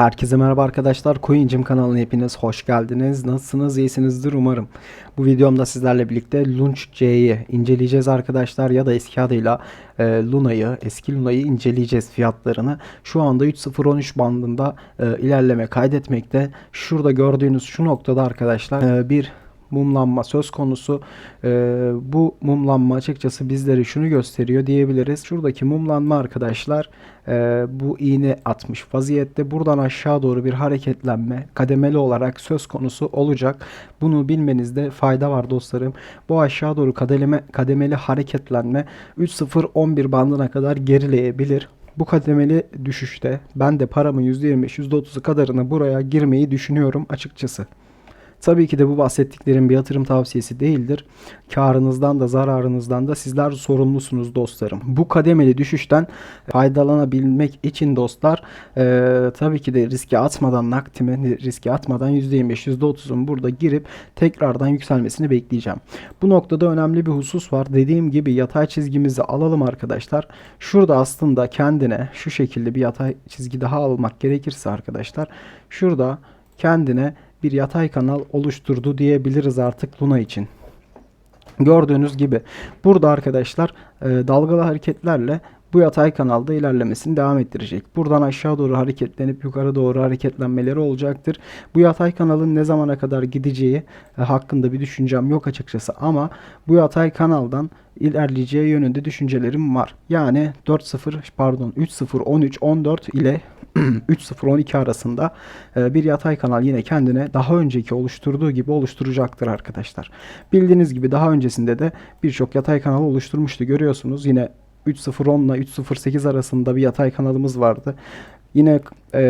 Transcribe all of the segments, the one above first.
Herkese merhaba arkadaşlar. Coincim kanalına hepiniz hoş geldiniz. Nasılsınız? İyisinizdir umarım. Bu videomda sizlerle birlikte Launch C'yi inceleyeceğiz arkadaşlar ya da eski adıyla e, Luna'yı, eski Luna'yı inceleyeceğiz fiyatlarını. Şu anda 3.013 bandında e, ilerleme kaydetmekte. Şurada gördüğünüz şu noktada arkadaşlar e, bir mumlanma söz konusu. Ee, bu mumlanma açıkçası bizlere şunu gösteriyor diyebiliriz. Şuradaki mumlanma arkadaşlar e, bu iğne atmış vaziyette. Buradan aşağı doğru bir hareketlenme kademeli olarak söz konusu olacak. Bunu bilmenizde fayda var dostlarım. Bu aşağı doğru kademe, kademeli hareketlenme 3.011 bandına kadar gerileyebilir. Bu kademeli düşüşte ben de paramın %25-%30'u kadarını buraya girmeyi düşünüyorum açıkçası. Tabii ki de bu bahsettiklerim bir yatırım tavsiyesi değildir. Karınızdan da zararınızdan da sizler sorumlusunuz dostlarım. Bu kademeli düşüşten faydalanabilmek için dostlar e, tabii ki de riske atmadan naktime riske atmadan %25 %30'un burada girip tekrardan yükselmesini bekleyeceğim. Bu noktada önemli bir husus var. Dediğim gibi yatay çizgimizi alalım arkadaşlar. Şurada aslında kendine şu şekilde bir yatay çizgi daha almak gerekirse arkadaşlar şurada kendine bir yatay kanal oluşturdu diyebiliriz artık Luna için. Gördüğünüz gibi burada arkadaşlar e, dalgalı hareketlerle bu yatay kanalda ilerlemesini devam ettirecek. Buradan aşağı doğru hareketlenip yukarı doğru hareketlenmeleri olacaktır. Bu yatay kanalın ne zamana kadar gideceği e, hakkında bir düşüncem yok açıkçası ama bu yatay kanaldan ilerleyeceği yönünde düşüncelerim var. Yani 4.0 pardon 3.0 13 14 ile 3.0-12 arasında e, bir yatay kanal yine kendine daha önceki oluşturduğu gibi oluşturacaktır arkadaşlar. Bildiğiniz gibi daha öncesinde de birçok yatay kanal oluşturmuştu. Görüyorsunuz yine 3.010 ile 3.08 arasında bir yatay kanalımız vardı. Yine e,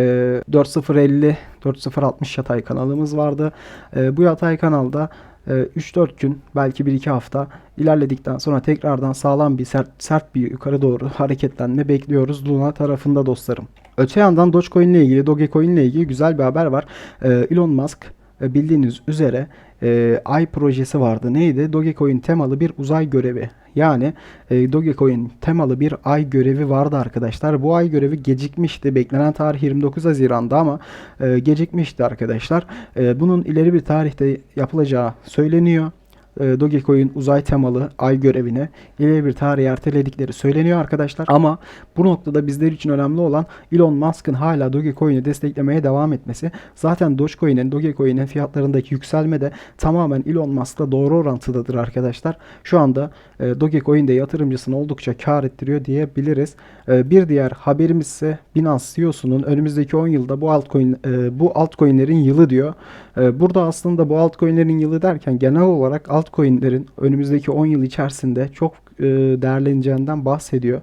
4.050, 4.060 yatay kanalımız vardı. E, bu yatay kanalda 3-4 gün belki 1-2 hafta ilerledikten sonra tekrardan sağlam bir sert, sert bir yukarı doğru hareketlenme bekliyoruz Luna tarafında dostlarım. Öte yandan Dogecoin ile ilgili, Dogecoin ile ilgili güzel bir haber var. Ee, Elon Musk e, bildiğiniz üzere e, Ay projesi vardı. Neydi? Dogecoin temalı bir uzay görevi. Yani e, Dogecoin temalı bir ay görevi vardı arkadaşlar. Bu ay görevi gecikmişti. Beklenen tarih 29 Haziran'da ama e, gecikmişti arkadaşlar. E, bunun ileri bir tarihte yapılacağı söyleniyor Dogecoin uzay temalı ay görevine ileri bir tarih erteledikleri söyleniyor arkadaşlar. Ama bu noktada bizler için önemli olan Elon Musk'ın hala Dogecoin'i desteklemeye devam etmesi. Zaten Dogecoin'in, Dogecoin'in fiyatlarındaki yükselme de tamamen Elon Musk'la doğru orantıdadır arkadaşlar. Şu anda e, Dogecoin'de yatırımcısını oldukça kar ettiriyor diyebiliriz. E, bir diğer haberimiz ise Binance CEO'sunun önümüzdeki 10 yılda bu altcoin e, bu altcoin'lerin yılı diyor. E, burada aslında bu altcoin'lerin yılı derken genel olarak altcoin'lerin önümüzdeki 10 yıl içerisinde çok e, değerleneceğinden bahsediyor.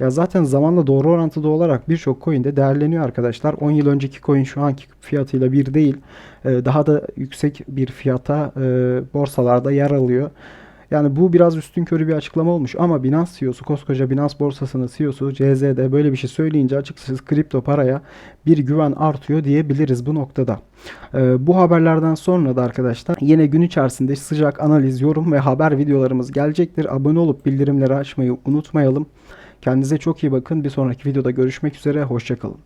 Ya zaten zamanla doğru orantıda olarak birçok coin de değerleniyor arkadaşlar. 10 yıl önceki coin şu anki fiyatıyla bir değil. E, daha da yüksek bir fiyata e, borsalarda yer alıyor. Yani bu biraz üstün körü bir açıklama olmuş ama Binance CEO'su, koskoca Binance borsasının CEO'su CZ'de böyle bir şey söyleyince açıkçası kripto paraya bir güven artıyor diyebiliriz bu noktada. Ee, bu haberlerden sonra da arkadaşlar yine gün içerisinde sıcak analiz, yorum ve haber videolarımız gelecektir. Abone olup bildirimleri açmayı unutmayalım. Kendinize çok iyi bakın. Bir sonraki videoda görüşmek üzere. Hoşçakalın.